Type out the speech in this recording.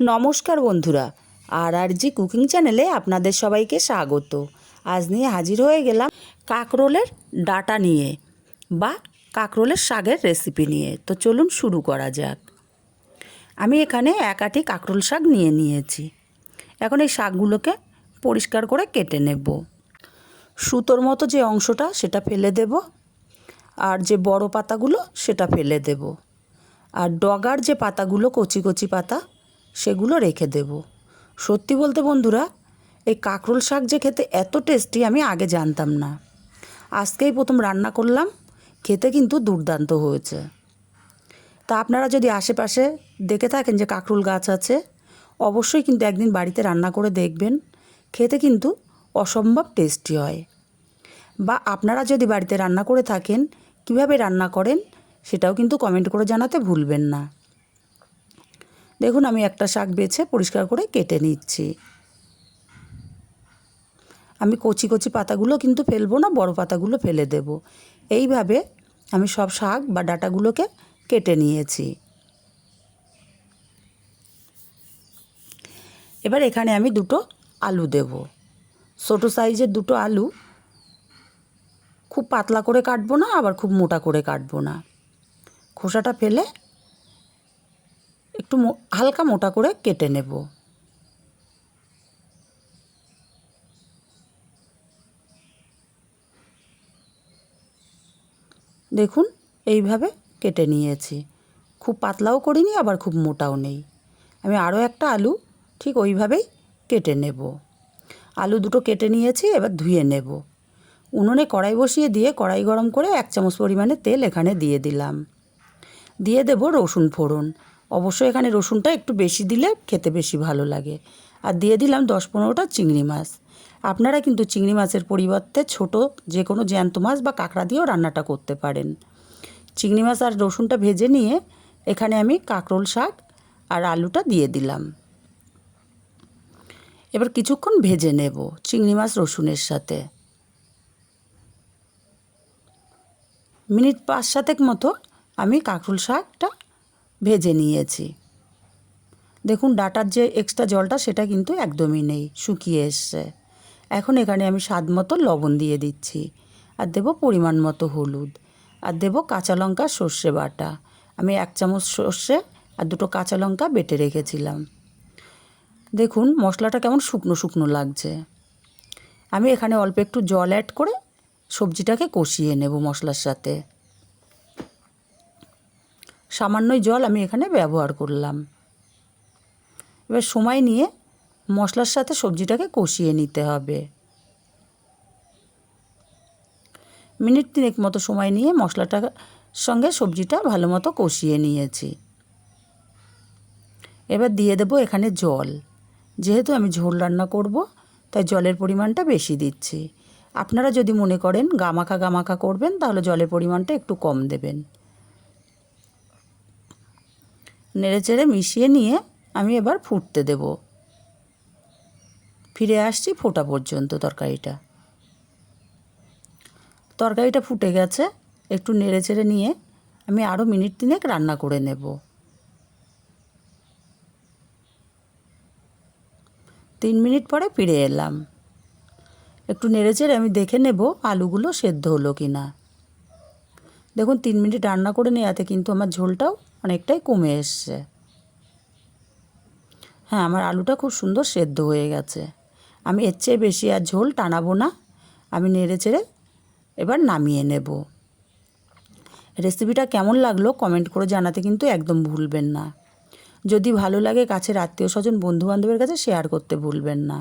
নমস্কার বন্ধুরা আর আর জি কুকিং চ্যানেলে আপনাদের সবাইকে স্বাগত। আজ নিয়ে হাজির হয়ে গেলাম কাকরোলের ডাটা নিয়ে বা কাকরোলের শাকের রেসিপি নিয়ে। তো চলুন শুরু করা যাক। আমি এখানে এক আটি কাকরোল শাক নিয়ে নিয়েছি। এখন এই শাকগুলোকে পরিষ্কার করে কেটে নেব। সুতোর মতো যে অংশটা, সেটা ফেলে দেব। আর যে বড় পাতাগুলো, সেটা ফেলে দেব। আর ডগার যে পাতাগুলো, কচি কচি পাতা সেগুলো রেখে দেব। সত্যি বলতে বন্ধুরা, এই কাঁকরোল শাক যে খেতে এত টেস্টি আমি আগে জানতাম না। আজকেই প্রথম রান্না করলাম, খেতে কিন্তু দুর্দান্ত হয়েছে। তা আপনারা যদি আশেপাশে দেখে থাকেন যে কাঁকরোল গাছ আছে, অবশ্যই কিন্তু একদিন বাড়িতে রান্না করে দেখবেন, খেতে কিন্তু অসম্ভব টেস্টি হয়। বা আপনারা যদি বাড়িতে রান্না করে থাকেন, কীভাবে রান্না করেন, সেটাও কিন্তু কমেন্ট করে জানাতে ভুলবেন না। দেখুন, আমি একটা শাক বেছে পরিষ্কার করে কেটে নিচ্ছি। আমি কচি কচি পাতাগুলো কিন্তু ফেলব না, বড় পাতাগুলো ফেলে দেব। এইভাবে আমি সব শাক বা ডাটাগুলোকে কেটে নিয়েছি। এবার এখানে আমি দুটো আলু দেব। ছোটো সাইজের দুটো আলু খুব পাতলা করে কাটবো না, আবার খুব মোটা করে কাটবো না। খোসাটা ফেলে একটু হালকা মোটা করে কেটে নেব। দেখুন, এইভাবে কেটে নিয়েছি। খুব পাতলাও করিনি, আবার খুব মোটাও নেই। আমি আরও একটা আলু ঠিক ওইভাবেই কেটে নেব। আলু দুটো কেটে নিয়েছি, এবার ধুয়ে নেব। উনুনে কড়াই বসিয়ে দিয়ে কড়াই গরম করে এক চামচ পরিমাণে তেল এখানে দিয়ে দিলাম। দিয়ে দেব রসুন ফোড়ন। অবশ্যই এখানে রসুনটা একটু বেশি দিলে খেতে বেশি ভালো লাগে। আর দিয়ে দিলাম দশ পনেরোটা চিংড়ি মাছ। আপনারা কিন্তু চিংড়ি মাছের পরিবর্তে ছোট যে কোনো জ্যান্ত মাছ বা কাঁকড়া দিয়েও রান্নাটা করতে পারেন। চিংড়ি মাছ আর রসুনটা ভেজে নিয়ে এখানে আমি কাঁকরোল শাক আর আলুটা দিয়ে দিলাম। এবার কিছুক্ষণ ভেজে নেব চিংড়ি মাছ রসুনের সাথে। মিনিট পাঁচ সাতেক মতো আমি কাঁকরোল শাকটা ভেজে নিয়েছি। দেখুন, ডাটার যে এক্সট্রা জলটা, সেটা কিন্তু একদমই নেই, শুকিয়ে এসছে। এখন এখানে আমি স্বাদ মতো লবণ দিয়ে দিচ্ছি। আর দেবো পরিমাণ মতো হলুদ। আর দেবো কাঁচা লঙ্কা, সর্ষে বাটা। আমি এক চামচ সর্ষে আর দুটো কাঁচা লঙ্কা বেটে রেখেছিলাম। দেখুন, মশলাটা কেমন শুকনো শুকনো লাগছে। আমি এখানে অল্প একটু জল অ্যাড করে সবজিটাকে কষিয়ে নেব মশলার সাথে। সামান্যই জল আমি এখানে ব্যবহার করলাম। এবার সময় নিয়ে মশলার সাথে সবজিটাকে কষিয়ে নিতে হবে। মিনিট তিনেক মতো সময় নিয়ে মশলাটার সঙ্গে সবজিটা ভালো মতো কষিয়ে নিয়েছি। এবার দিয়ে দেবো এখানে জল। যেহেতু আমি ঝোল রান্না করব, তাই জলের পরিমাণটা বেশি দিচ্ছি। আপনারা যদি মনে করেন গামাখা গামাখা করবেন, তাহলে জলের পরিমাণটা একটু কম দেবেন। নেড়ে চেড়ে মিশিয়ে নিয়ে আমি এবার ফুটতে দেব। ফিরে আসছি ফোটা পর্যন্ত তরকারিটা। তরকারিটা ফুটে গেছে, একটু নেড়ে চেড়ে নিয়ে আমি আরও মিনিট তিনেক রান্না করে নেব। তিন মিনিট পরে ফিরে এলাম। একটু নেড়ে চেড়ে আমি দেখে নেব আলুগুলো সেদ্ধ হলো কি না দেখুন, তিন মিনিট রান্না করে নেওয়াতে কিন্তু আমার ঝোলটাও অনেকটাই কমে এসছে। হ্যাঁ আমার আলুটা খুব সুন্দর সেদ্ধ হয়ে গেছে। আমি এর চেয়ে বেশি আর ঝোল টানাবো না। আমি নেড়ে চেড়ে এবার নামিয়ে নেব। রেসিপিটা কেমন লাগল কমেন্ট করে জানাতে কিন্তু একদম ভুলবেন না। যদি ভালো লাগে, কাছের আত্মীয় স্বজন বন্ধুবান্ধবের কাছে শেয়ার করতে ভুলবেন না।